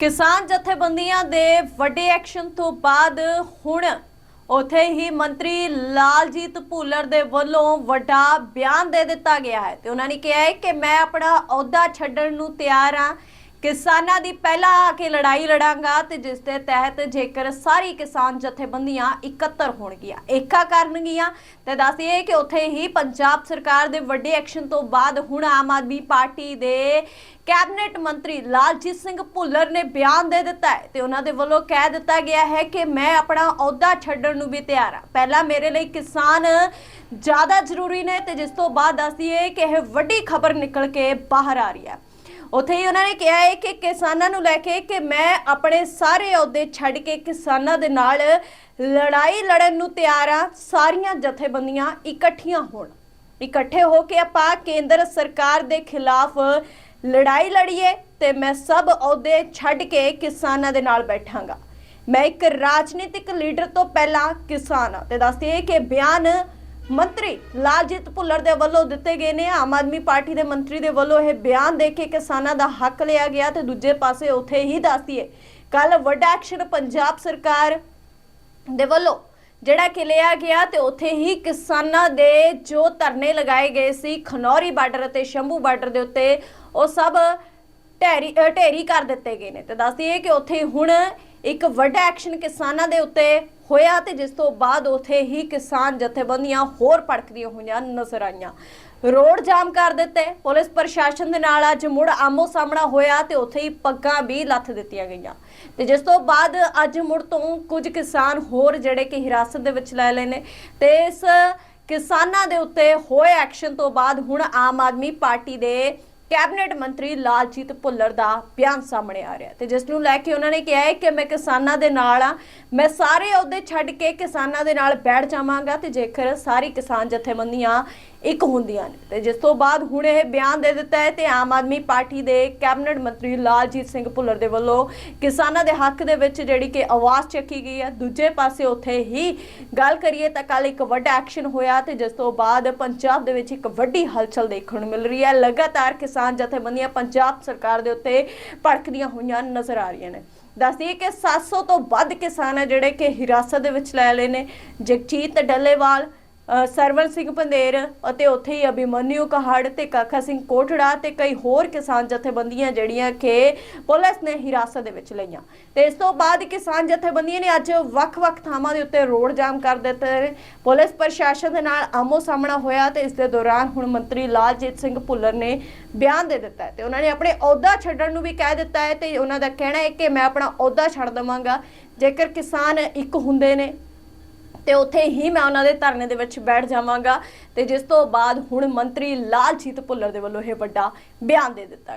ਕਿਸਾਨ ਜਥੇਬੰਦੀਆਂ ਦੇ ਵੱਡੇ ਐਕਸ਼ਨ ਤੋਂ ਬਾਅਦ ਹੁਣ ਉਥੇ ਹੀ ਮੰਤਰੀ ਲਾਲਜੀਤ ਭੁੱਲਰ ਦੇ ਵੱਲੋਂ ਵੱਡਾ ਬਿਆਨ ਦੇ ਦਿੱਤਾ ਗਿਆ ਹੈ ਤੇ ਉਹਨਾਂ ਨੇ ਕਿਹਾ ਹੈ ਕਿ ਮੈਂ ਆਪਣਾ ਅਹੁਦਾ ਛੱਡਣ ਨੂੰ ਤਿਆਰ ਹਾਂ। ਕਿਸਾਨਾਂ ਦੀ ਪਹਿਲਾਂ ਆ ਕੇ ਲੜਾਈ ਲੜਾਂਗਾ ਤੇ ਜਿਸ ਦੇ ਤਹਿਤ ਜੇਕਰ ਸਾਰੀ ਕਿਸਾਨ ਜਥੇਬੰਦੀਆਂ ਇਕੱਤਰ ਹੋਣਗੀਆਂ, ਏਕਾ ਕਰਨਗੀਆਂ, ਤੇ ਦੱਸੀਏ ਕਿ ਉੱਥੇ ਹੀ ਪੰਜਾਬ ਸਰਕਾਰ ਦੇ ਵੱਡੇ ਐਕਸ਼ਨ ਤੋਂ ਬਾਅਦ ਹੁਣ ਆਮ ਆਦਮੀ ਪਾਰਟੀ ਦੇ ਕੈਬਨਿਟ ਮੰਤਰੀ ਲਾਲਜੀਤ ਸਿੰਘ ਭੁੱਲਰ ਨੇ ਬਿਆਨ ਦੇ ਦਿੱਤਾ ਹੈ ਤੇ ਉਹਨਾਂ ਦੇ ਵੱਲੋਂ ਕਹਿ ਦਿੱਤਾ ਗਿਆ ਹੈ ਕਿ ਮੈਂ ਆਪਣਾ ਅਹੁਦਾ ਛੱਡਣ ਨੂੰ ਵੀ ਤਿਆਰ ਹਾਂ। ਪਹਿਲਾਂ ਮੇਰੇ ਲਈ ਕਿਸਾਨ ਜ਼ਿਆਦਾ ਜ਼ਰੂਰੀ ਨੇ ਤੇ ਜਿਸ ਤੋਂ ਬਾਅਦ ਦੱਸੀਏ ਕਿ ਇਹ ਵੱਡੀ ਖਬਰ ਨਿਕਲ ਕੇ ਬਾਹਰ ਆ ਰਹੀ ਹੈ। ਉੱਥੇ ਹੀ ਉਹਨਾਂ ਨੇ ਕਿਹਾ ਹੈ ਕਿ ਕਿਸਾਨਾਂ ਨੂੰ ਲੈ ਕੇ ਕਿ ਮੈਂ ਆਪਣੇ ਸਾਰੇ ਅਹੁਦੇ ਛੱਡ ਕੇ ਕਿਸਾਨਾਂ ਦੇ ਨਾਲ ਲੜਾਈ ਲੜਨ ਨੂੰ ਤਿਆਰ ਹਾਂ। ਸਾਰੀਆਂ ਜਥੇਬੰਦੀਆਂ ਇਕੱਠੀਆਂ ਹੋਣ। ਇਕੱਠੇ ਹੋ ਕੇ ਆਪਾਂ ਕੇਂਦਰ ਸਰਕਾਰ ਦੇ ਖਿਲਾਫ ਲੜਾਈ ਲੜੀਏ ਤੇ ਮੈਂ ਸਭ ਅਹੁਦੇ ਛੱਡ ਕੇ ਕਿਸਾਨਾਂ ਦੇ ਨਾਲ ਬੈਠਾਂਗਾ। ਮੈਂ ਇੱਕ ਰਾਜਨੀਤਿਕ ਲੀਡਰ ਤੋਂ ਪਹਿਲਾਂ ਕਿਸਾਨ ਹਾਂ ਤੇ ਦੱਸਦੀ ਹੈ ਕਿ ਬਿਆਨ ਮੰਤਰੀ ਲਾਲਜੀਤ ਭੁੱਲਰ ਦੇ ਵੱਲੋਂ ਦਿੱਤੇ ਗਏ ਨੇ, ਆਮ ਆਦਮੀ ਪਾਰਟੀ ਦੇ ਮੰਤਰੀ ਦੇ ਵੱਲੋਂ ਇਹ ਬਿਆਨ ਦੇ ਕੇ ਕਿਸਾਨਾਂ ਦਾ ਹੱਕ ਲਿਆ ਗਿਆ ਤੇ ਦੂਜੇ ਪਾਸੇ ਉੱਥੇ ਹੀ ਦੱਸਦੀਏ ਹੈ ਕੱਲ ਵੱਡਾ ਐਕਸ਼ਨ ਪੰਜਾਬ ਸਰਕਾਰ ਦੇ ਵੱਲੋਂ ਜਿਹੜਾ ਕਿ ਲਿਆ ਗਿਆ ਤੇ ਉੱਥੇ ਹੀ ਕਿਸਾਨਾਂ ਦੇ ਜੋ ਧਰਨੇ ਲਗਾਏ ਗਏ ਸੀ, ਖਨੌਰੀ ਬਾਰਡਰ ਅਤੇ ਸ਼ੰਭੂ ਬਾਰਡਰ ਦੇ ਉੱਤੇ, ਉਹ ਸਭ ਢੇਰੀ ਅ, ਢੇਰੀ ਕਰ ਦਿੱਤੇ ਗਏ ਨੇ। ਤੇ ਦੱਸਦੀ ਹੈ ਕਿ ਉੱਥੇ ਹੁਣ ਇੱਕ ਵੱਡਾ ਐਕਸ਼ਨ ਕਿਸਾਨਾਂ ਦੇ ਉੱਤੇ ਹੋਇਆ ਤੇ ਜਿਸ ਤੋਂ ਬਾਅਦ ਉੱਥੇ ਹੀ ਕਿਸਾਨ ਜਥੇਬੰਦੀਆਂ ਹੋਰ ਭੜਕਦੀਆਂ ਹੋਈਆਂ ਨਜ਼ਰ ਆਈਆਂ। ਰੋਡ ਜਾਮ ਕਰ ਦਿੱਤੇ। ਪੁਲਿਸ ਪ੍ਰਸ਼ਾਸਨ ਦੇ ਨਾਲ ਅੱਜ ਮੁੜ ਆਮੋ ਸਾਹਮਣਾ ਹੋਇਆ ਤੇ ਉੱਥੇ ਹੀ ਪੱਗਾਂ ਵੀ ਲੱਥ ਦਿੱਤੀਆਂ ਗਈਆਂ। ਤੇ ਜਿਸ ਤੋਂ ਬਾਅਦ ਅੱਜ ਮੁੜ ਤੋਂ ਕੁਝ ਕਿਸਾਨ ਹੋਰ ਜਿਹੜੇ ਕਿ ਹਿਰਾਸਤ ਦੇ ਵਿੱਚ ਲੈ ਲਏ ਨੇ। ਤੇ ਇਸ ਕਿਸਾਨਾਂ ਦੇ ਉੱਤੇ ਹੋਏ ਐਕਸ਼ਨ ਤੋਂ ਬਾਅਦ ਹੁਣ ਆਮ ਆਦਮੀ ਪਾਰਟੀ ਦੇ ਕੈਬਨਿਟ ਮੰਤਰੀ ਲਾਲਜੀਤ ਭੁੱਲਰ ਦਾ ਬਿਆਨ ਸਾਹਮਣੇ ਆ ਰਿਹਾ ਤੇ ਜਿਸ ਨੂੰ ਲੈ ਕੇ ਉਹਨਾਂ ਨੇ ਕਿਹਾ ਹੈ ਕਿ ਮੈਂ ਕਿਸਾਨਾਂ ਦੇ ਨਾਲ ਆ ਮੈਂ ਸਾਰੇ ਅਹੁਦੇ ਛੱਡ ਕੇ ਕਿਸਾਨਾਂ ਦੇ ਨਾਲ ਬੈਠ ਜਾਵਾਂਗਾ ਤੇ ਜੇਕਰ ਸਾਰੀ ਕਿਸਾਨ ਜਥੇਬੰਦੀਆਂ ਇੱਕ ਹੁੰਦੀਆਂ ਨੇ। ਤੇ ਜਿਸ ਤੋਂ ਬਾਅਦ ਹੁਣ ਇਹ ਬਿਆਨ ਦੇ ਦਿੱਤਾ ਹੈ ਤੇ ਆਮ ਆਦਮੀ ਪਾਰਟੀ ਦੇ ਕੈਬਨਿਟ ਮੰਤਰੀ ਲਾਲਜੀਤ ਸਿੰਘ ਭੁੱਲਰ ਦੇ ਵੱਲੋਂ ਕਿਸਾਨਾਂ ਦੇ ਹੱਕ ਦੇ ਵਿੱਚ ਜਿਹੜੀ ਕਿ ਆਵਾਜ਼ ਚੱਕੀ ਗਈ ਹੈ, ਦੂਜੇ ਪਾਸੇ ਉੱਥੇ ਹੀ ਗੱਲ ਕਰੀਏ ਤਾਂ ਕੱਲ ਇੱਕ ਵੱਡਾ ਐਕਸ਼ਨ ਹੋਇਆ ਤੇ ਜਿਸ ਤੋਂ ਬਾਅਦ ਪੰਜਾਬ ਦੇ ਵਿੱਚ ਇੱਕ ਵੱਡੀ ਹਲਚਲ ਦੇਖਣ ਨੂੰ ਮਿਲ ਰਹੀ ਹੈ। ਲਗਾਤਾਰ ਕਿਸਾਨ ਕਿਸਾਨ ਜਥੇਬੰਦੀਆਂ ਪੰਜਾਬ ਸਰਕਾਰ ਦੇ ਉੱਤੇ ਭੜਕਦੀਆਂ ਹੋਈਆਂ ਨਜ਼ਰ ਆ ਰਹੀਆਂ ਨੇ। ਦੱਸਦੀਏ ਕਿ 700 ਤੋਂ ਵੱਧ ਕਿਸਾਨ ਹੈ ਜਿਹੜੇ ਕਿ ਹਿਰਾਸਤ ਦੇ ਵਿੱਚ ਲੈ ਲਏ ਨੇ। ਜਗਜੀਤ ਡੱਲੇਵਾਲ ਸਰਵਨ ਸਿੰਘ ਪੰਦੇਰ ਅਤੇ ਉੱਥੇ ਹੀ ਅਭਿਮਨਿਊ ਕਹਾੜ ਤੇ ਕਾਕਾ ਸਿੰਘ ਕੋਟੜਾ ਤੇ ਕਈ ਹੋਰ ਕਿਸਾਨ ਜਥੇਬੰਦੀਆਂ ਜਿਹੜੀਆਂ ਕਿ ਪੁਲਿਸ ਨੇ ਹਿਰਾਸਤ ਦੇ ਵਿੱਚ ਲਈਆਂ। ਤੇ ਇਸ ਤੋਂ ਬਾਅਦ ਕਿਸਾਨ ਜਥੇਬੰਦੀਆਂ ਨੇ ਅੱਜ ਵੱਖ-ਵੱਖ ਥਾਵਾਂ ਦੇ ਉੱਤੇ ਰੋਡ ਜਾਮ ਕਰ ਦਿੱਤੇ ਨੇ। ਪੁਲਿਸ ਪ੍ਰਸ਼ਾਸਨ ਦੇ ਨਾਲ ਆਮੋ ਸਾਹਮਣਾ ਹੋਇਆ ਤੇ ਇਸ ਦੇ ਦੌਰਾਨ ਹੁਣ ਮੰਤਰੀ ਲਾਲਜੀਤ ਸਿੰਘ ਭੁੱਲਰ ਨੇ ਬਿਆਨ ਦੇ ਦਿੱਤਾ ਹੈ ਤੇ ਉਹਨਾਂ ਨੇ ਆਪਣੇ ਅਹੁਦਾ ਛੱਡਣ ਨੂੰ ਵੀ ਕਹਿ ਦਿੱਤਾ ਹੈ ਤੇ ਉਹਨਾਂ ਦਾ ਕਹਿਣਾ ਹੈ ਕਿ ਮੈਂ ਆਪਣਾ ਅਹੁਦਾ ਛੱਡ ਦਵਾਂਗਾ। ਜੇਕਰ ਕਿਸਾਨ ਇੱਕ ਹੁੰਦੇ ਨੇ ਤੇ ਉੱਥੇ ਹੀ ਮੈਂ ਉਹਨਾਂ ਦੇ ਧਰਨੇ ਦੇ ਵਿੱਚ ਬੈਠ ਜਾਵਾਂਗਾ ਤੇ ਜਿਸ ਤੋਂ ਬਾਅਦ ਹੁਣ ਮੰਤਰੀ ਲਾਲਜੀਤ ਭੁੱਲਰ ਦੇ ਵੱਲੋਂ ਇਹ ਵੱਡਾ ਬਿਆਨ ਦੇ ਦਿੱਤਾ